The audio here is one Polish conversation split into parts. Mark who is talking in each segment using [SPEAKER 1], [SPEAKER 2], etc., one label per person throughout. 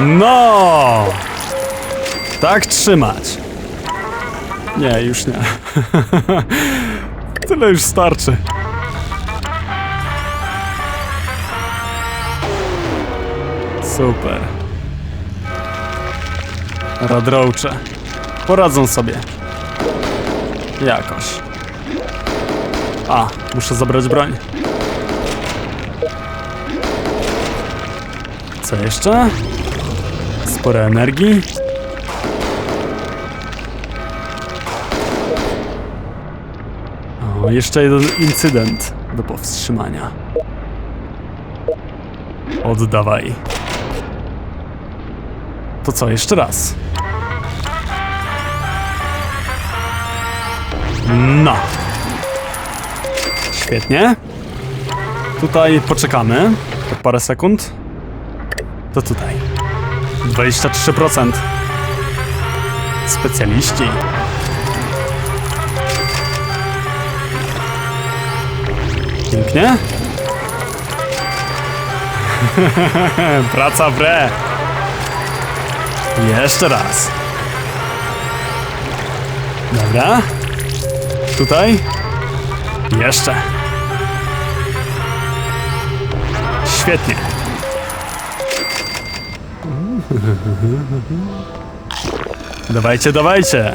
[SPEAKER 1] No! Tak trzymać. Nie, już nie. Tyle już starczy. Super. Radrołcze. Poradzą sobie. Jakoś. A, muszę zabrać broń. Co jeszcze? Sporo energii. O, jeszcze jeden incydent do powstrzymania. Oddawaj. To co, jeszcze raz? No. Świetnie. Tutaj poczekamy. Tak parę sekund. To tutaj. 23%. Specjaliści. Pięknie. Praca w re. Jeszcze raz. Dobra. Tutaj. Jeszcze. Świetnie. Dawajcie, dawajcie.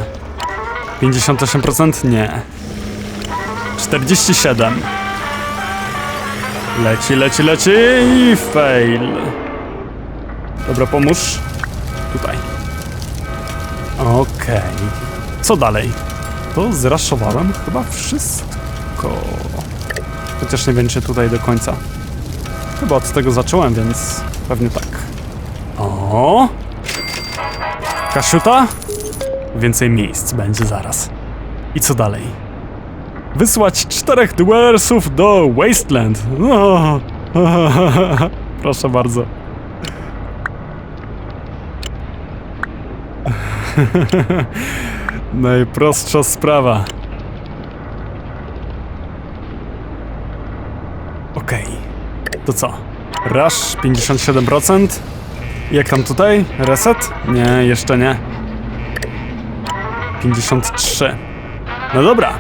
[SPEAKER 1] 58% nie. 47. Leci, leci, leci i fail. Dobra, pomóż. Tutaj. Okej. Co dalej? To zraszowałem chyba wszystko. Chociaż nie wiem, czy tutaj do końca. Chyba od tego zacząłem, więc pewnie tak. O! Kaszuta? Więcej miejsc będzie zaraz. I co dalej? Wysłać czterech dwersów do Wasteland. No. Proszę bardzo. Najprostsza sprawa. Okej. To co? Rush 57%. Jak tam tutaj? Reset? Nie, jeszcze nie. 53. No dobra.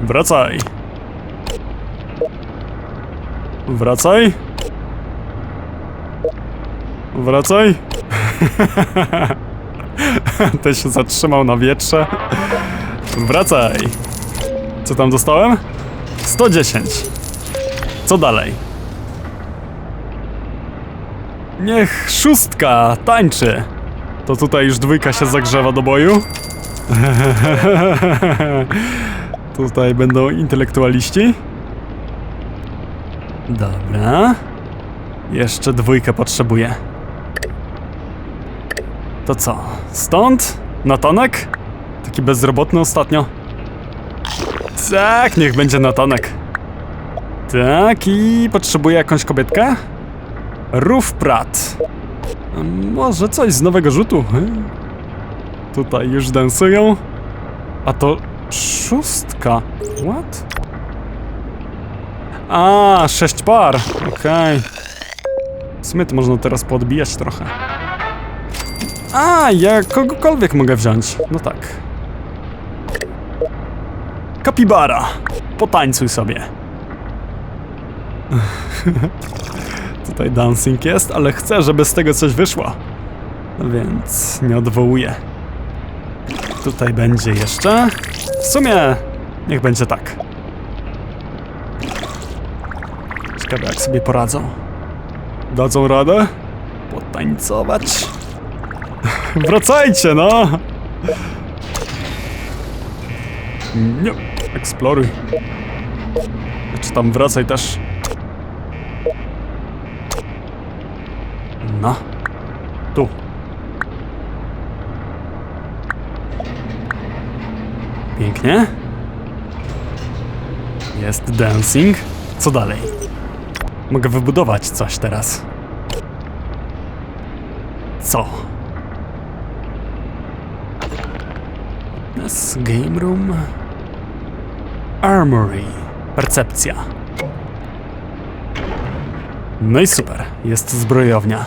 [SPEAKER 1] Wracaj. Wracaj. Wracaj. Ten się zatrzymał na wietrze. Wracaj. Co tam dostałem? 110. Co dalej? Niech szóstka tańczy. To tutaj już dwójka się zagrzewa do boju. tutaj będą intelektualiści. Dobra. Jeszcze dwójkę potrzebuję. To co? Stąd? Natanek? Taki bezrobotny ostatnio. Tak, niech będzie Natanek. Tak, i potrzebuję jakąś kobietkę? Rów Prat. Może coś z nowego rzutu? Tutaj już dansują. A to szóstka. What? A, sześć par. Okej. Sumie to można teraz podbijać trochę. A, ja kogokolwiek mogę wziąć. No tak. Kapibara. Potańcuj sobie. Tutaj dancing jest, ale chcę, żeby z tego coś wyszło. Więc nie odwołuję. Tutaj będzie jeszcze. W sumie niech będzie tak. Ciekawe jak sobie poradzą. Dadzą radę? Potańcować? Wracajcie, no! Nie, eksploruj. Czy tam wracaj też? No. Tu. Pięknie. Jest dancing. Co dalej? Mogę wybudować coś teraz. Co? Fitness, game room. Armory. Percepcja. No i super, jest zbrojownia.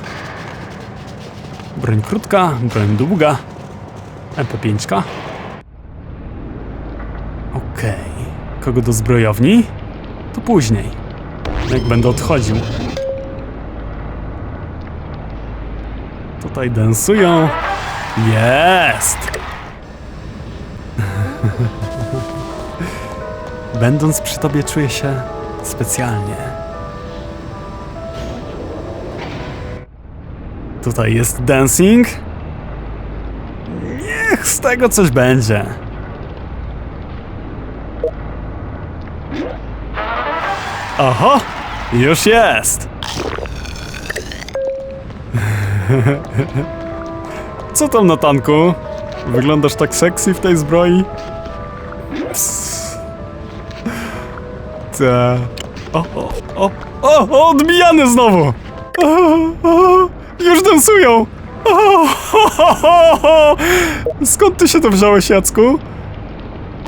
[SPEAKER 1] Broń krótka, broń długa. MP5. Okej. Kogo do zbrojowni? To później. Jak będę odchodził. Tutaj dansują. Jest! Będąc przy tobie czuję się specjalnie. Tutaj jest dancing. Niech z tego coś będzie. Oho, już jest. Co tam na tanku? Wyglądasz tak sexy w tej zbroi? Ta. O, o, o, o, odbijany znowu! O, o, już dansują! Skąd ty się to wziąłeś, Jacku?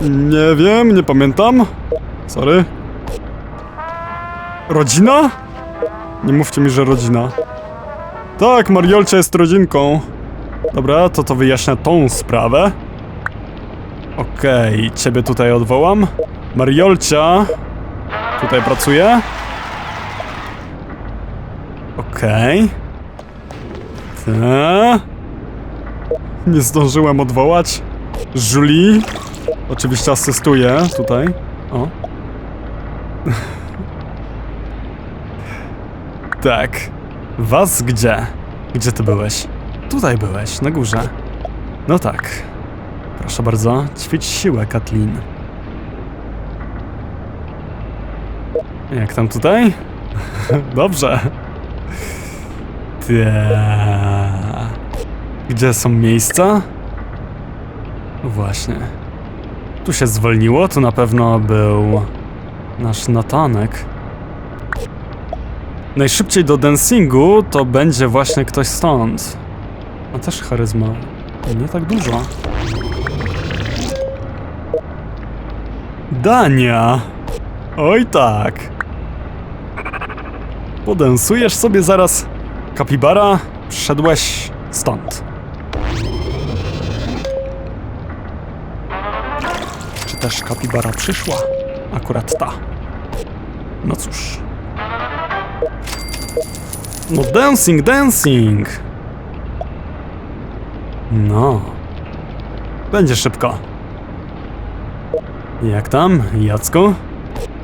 [SPEAKER 1] Nie wiem, nie pamiętam. Sorry. Rodzina? Nie mówcie mi, że rodzina. Tak, Mariolcia jest rodzinką. Dobra, to to wyjaśnia tą sprawę. Okej, ciebie tutaj odwołam. Mariolcia tutaj pracuje. Okej. Ta. Nie zdążyłem odwołać. Julie. Oczywiście asystuje tutaj. O. tak. Was gdzie? Gdzie ty byłeś? Tutaj byłeś, na górze. No tak. Proszę bardzo, ćwicz siłę, Katlin. Jak tam tutaj? Dobrze. Ta. Gdzie są miejsca? Właśnie. Tu się zwolniło, tu na pewno był nasz Natanek. Najszybciej do dancingu to będzie właśnie ktoś stąd. A też charyzma. Nie tak dużo. Dania! Oj tak. Podensujesz sobie zaraz. Kapibara, przyszedłeś stąd. Czy też kapibara przyszła? Akurat ta. No cóż. No dancing, dancing! No. Będzie szybko. Jak tam, Jacku?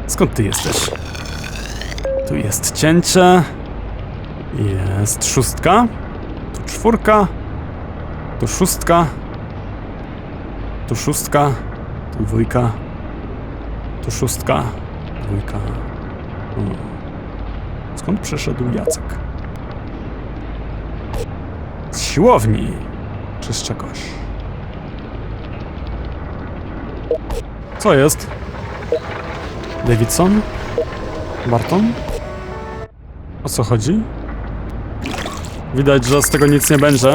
[SPEAKER 1] Skąd ty jesteś? Tu jest cięcie. Jest szóstka. Tu czwórka. Tu szóstka. Tu szóstka. Tu dwójka. Tu szóstka. Dwójka. Hmm. Skąd przyszedł Jacek? Z siłowni. Czy z czegoś? Co jest? Davidson? Barton? O co chodzi? Widać, że z tego nic nie będzie.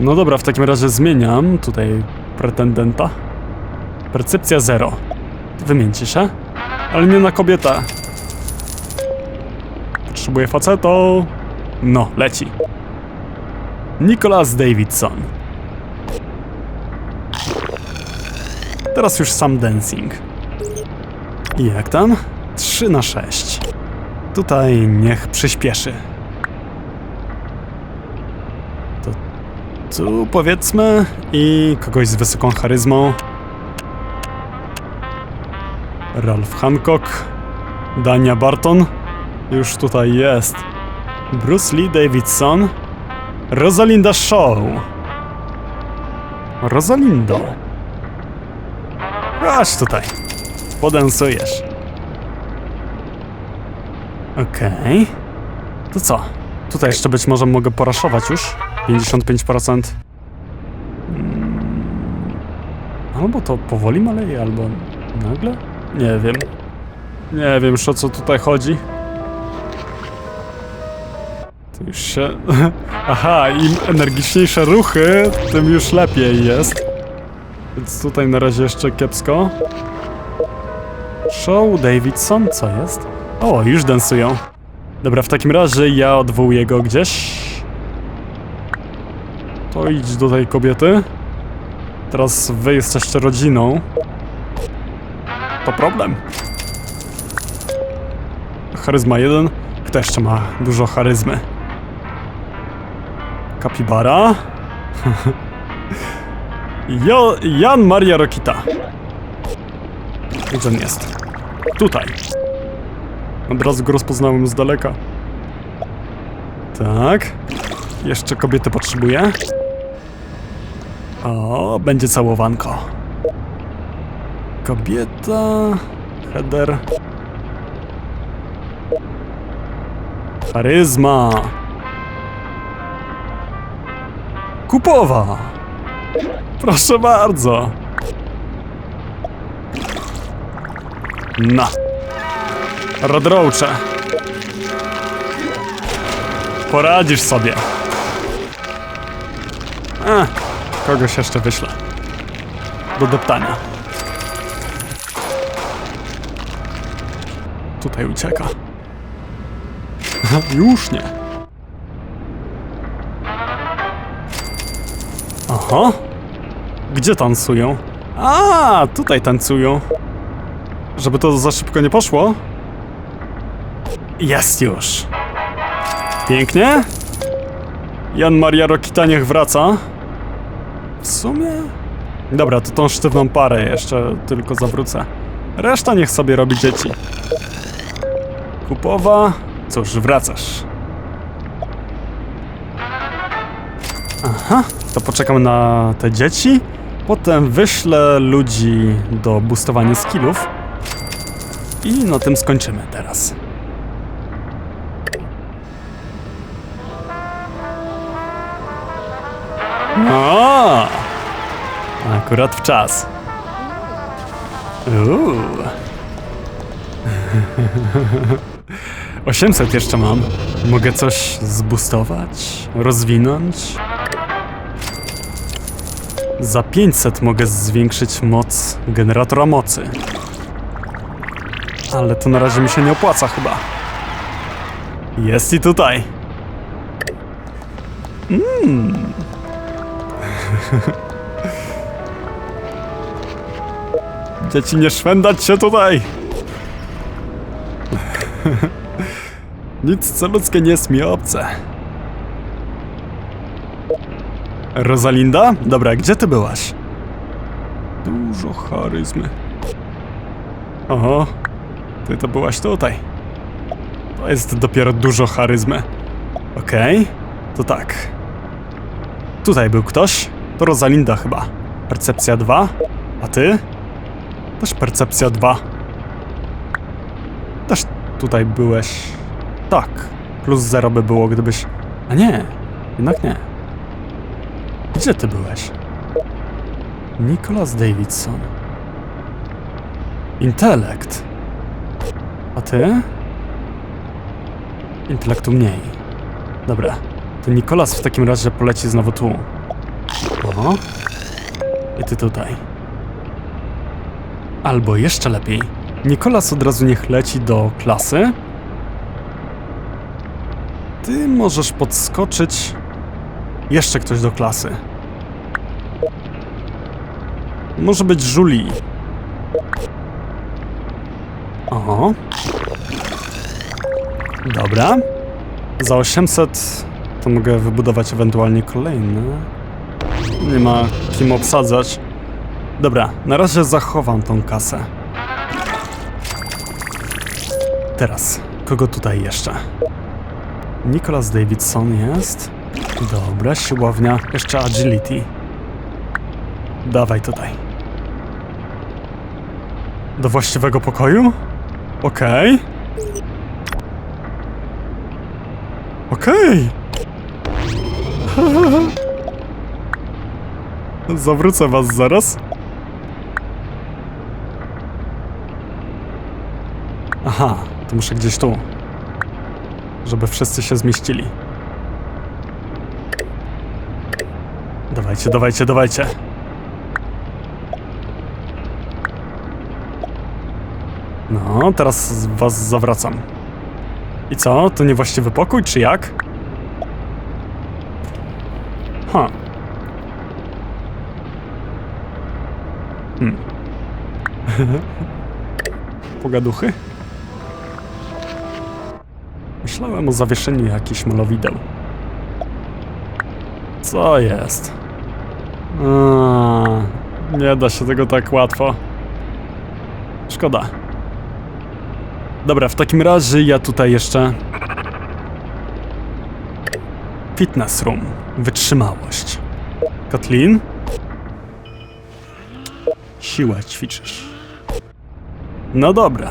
[SPEAKER 1] No dobra, w takim razie zmieniam tutaj pretendenta. Percepcja zero. Wymieńcie się. Ale nie na kobietę. Potrzebuję faceto. No, leci. Nicholas Davidson. Teraz już sam dancing. I jak tam? 3 na 6. Tutaj niech przyspieszy. Tu powiedzmy i kogoś z wysoką charyzmą. Ralph Hancock, Dania Barton, już tutaj jest. Bruce Lee Davidson, Rosalinda Shaw. Rosalindo. Chodź tutaj. Podensujesz. Okej. To co? Tutaj jeszcze być może mogę poraszować już. 55%. Mm. Albo to powoli maleje, albo nagle? Nie wiem. Nie wiem o co tutaj chodzi. To już się... Aha, im energiczniejsze ruchy, tym już lepiej jest. Więc tutaj na razie jeszcze kiepsko. Show Davidson, co jest? O, już dansują. Dobra, w takim razie ja odwołuję go gdzieś. To idź do tej kobiety. Teraz wy jesteście rodziną. To problem. Charyzma 1. Kto jeszcze ma dużo charyzmy? Kapibara. jo, Jan Maria Rokita. Gdzie on jest? Tutaj. Od razu go rozpoznałem z daleka. Tak. Jeszcze kobiety potrzebuję. O, będzie całowanko. Kobieta. Header. Charyzma. Kupowa. Proszę bardzo. Na. Rodrołcze. Poradzisz sobie. A, kogoś jeszcze wyślę. Do deptania. Tutaj ucieka. Już nie. Aha. Gdzie tancują? A, tutaj tancują. Żeby to za szybko nie poszło. Jest już. Pięknie. Jan Maria Rokita niech wraca. W sumie... Dobra, to tą sztywną parę jeszcze tylko zawrócę. Reszta niech sobie robi dzieci. Kupowa... Cóż, wracasz. Aha, to poczekam na te dzieci. Potem wyślę ludzi do boostowania skillów. I na tym skończymy teraz. O! Akurat w czas. Uuu. 800 jeszcze mam. Mogę coś zbustować, rozwinąć. Za 500 mogę zwiększyć moc generatora mocy. Ale to na razie mi się nie opłaca chyba. Jest i tutaj. Mmm. Dzieci, nie szwendać się tutaj! Nic co ludzkie nie jest mi obce. Rosalinda? Dobra, gdzie ty byłaś? Dużo charyzmy. Oho, ty to byłaś tutaj. To jest dopiero dużo charyzmy. Okej, to tak. Tutaj był ktoś. To Rosalinda chyba. Percepcja 2. A ty? Też percepcja 2. Też tutaj byłeś. Tak. Plus 0 by było, gdybyś. A nie, jednak nie. Gdzie ty byłeś? Nicholas Davidson. Intelekt. A ty? Intelektu mniej. Dobra. To Nikolas w takim razie poleci znowu tu. O. I ty tutaj. Albo jeszcze lepiej. Nikolas od razu niech leci do klasy. Ty możesz podskoczyć. Jeszcze ktoś do klasy. Może być Julie. O. Dobra. Za 800 to mogę wybudować ewentualnie kolejne. Nie ma kim obsadzać. Dobra, na razie zachowam tą kasę. Teraz, kogo tutaj jeszcze? Nicholas Davidson jest. Dobra, siłownia, jeszcze agility. Dawaj tutaj. Do właściwego pokoju? Okej. Okej. Zawrócę was zaraz. Aha, to muszę gdzieś tu. Żeby wszyscy się zmieścili. Dawajcie, dawajcie, dawajcie. No, teraz was zawracam. I co? To niewłaściwy pokój, czy jak? Ha. Hmm. Pogaduchy? Myślałem o zawieszeniu jakichś malowideł. Co jest? Nie da się tego tak łatwo. Szkoda. Dobra, w takim razie ja tutaj jeszcze. Fitness room. Wytrzymałość. Kathleen? Siłę ćwiczysz. No dobra.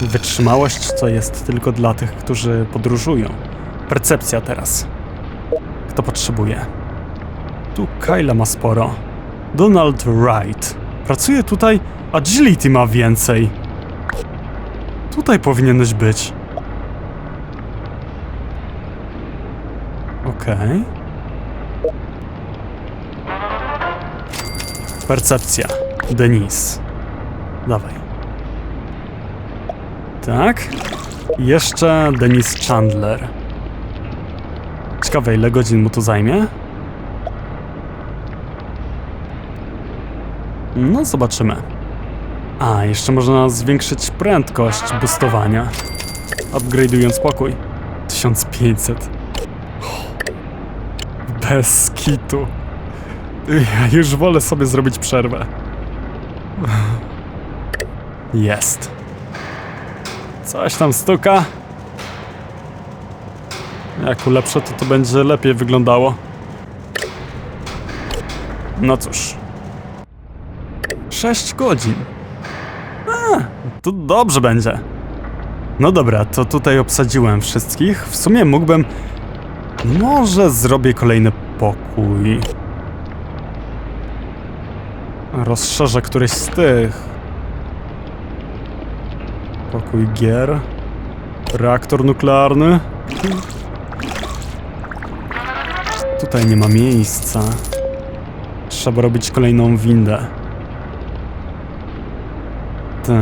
[SPEAKER 1] Wytrzymałość to jest tylko dla tych, którzy podróżują. Percepcja teraz. Kto potrzebuje? Tu Kyla ma sporo. Donald Wright. Pracuje tutaj, Agility ma więcej. Tutaj powinieneś być. Okej. Percepcja. Denise. Dawaj. Tak. Jeszcze Denise Chandler. Ciekawe, ile godzin mu to zajmie? No, zobaczymy. A, jeszcze można zwiększyć prędkość boostowania. Upgrade'ując pokój. 1500. Bez kitu. Ja już wolę sobie zrobić przerwę. Jest. Coś tam stuka. Jak ulepszę, to to będzie lepiej wyglądało. No cóż. 6 godzin. A, to dobrze będzie. No dobra, to tutaj obsadziłem wszystkich. W sumie mógłbym... Może zrobię kolejny pokój. Rozszerzę któryś z tych. Pokój gier. Reaktor nuklearny. Tutaj nie ma miejsca. Trzeba robić kolejną windę. Ta.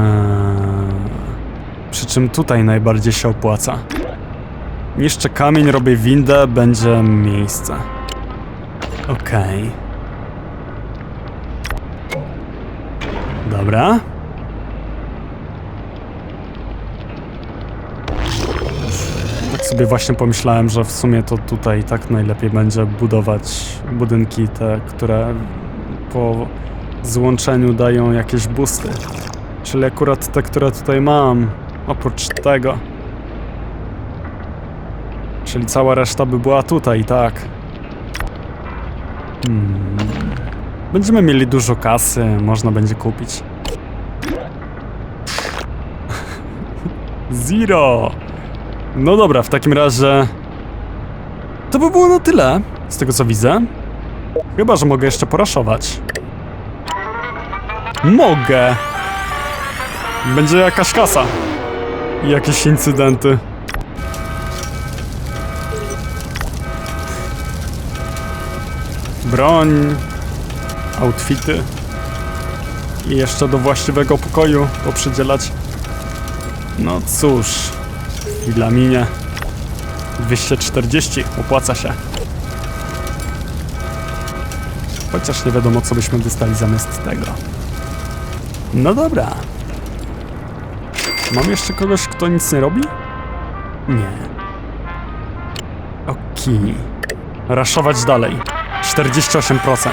[SPEAKER 1] Przy czym tutaj najbardziej się opłaca. Niszczę kamień, robię windę, będzie miejsce. Okej. Dobra. Sobie właśnie pomyślałem, że w sumie to tutaj tak najlepiej będzie budować budynki te, które po złączeniu dają jakieś busty. Czyli akurat te, które tutaj mam, oprócz tego. Czyli cała reszta by była tutaj, tak. Hmm. Będziemy mieli dużo kasy, można będzie kupić. Zero! No dobra, w takim razie... To by było na tyle, z tego co widzę. Chyba, że mogę jeszcze poraszować. Mogę! Będzie jakaś kasa. I jakieś incydenty. Broń, outfity. I jeszcze do właściwego pokoju poprzydzielać. No cóż, chwila minie. 240, opłaca się. Chociaż nie wiadomo, co byśmy dostali zamiast tego. No dobra. Mam jeszcze kogoś, kto nic nie robi? Nie. Okej. Raszować dalej. 48%.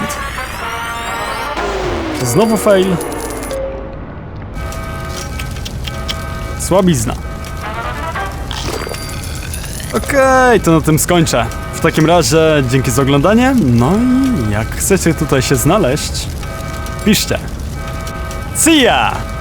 [SPEAKER 1] Znowu fail. Słabizna. Okej, to na tym skończę. W takim razie dzięki za oglądanie. No i jak chcecie tutaj się znaleźć, piszcie. See ya!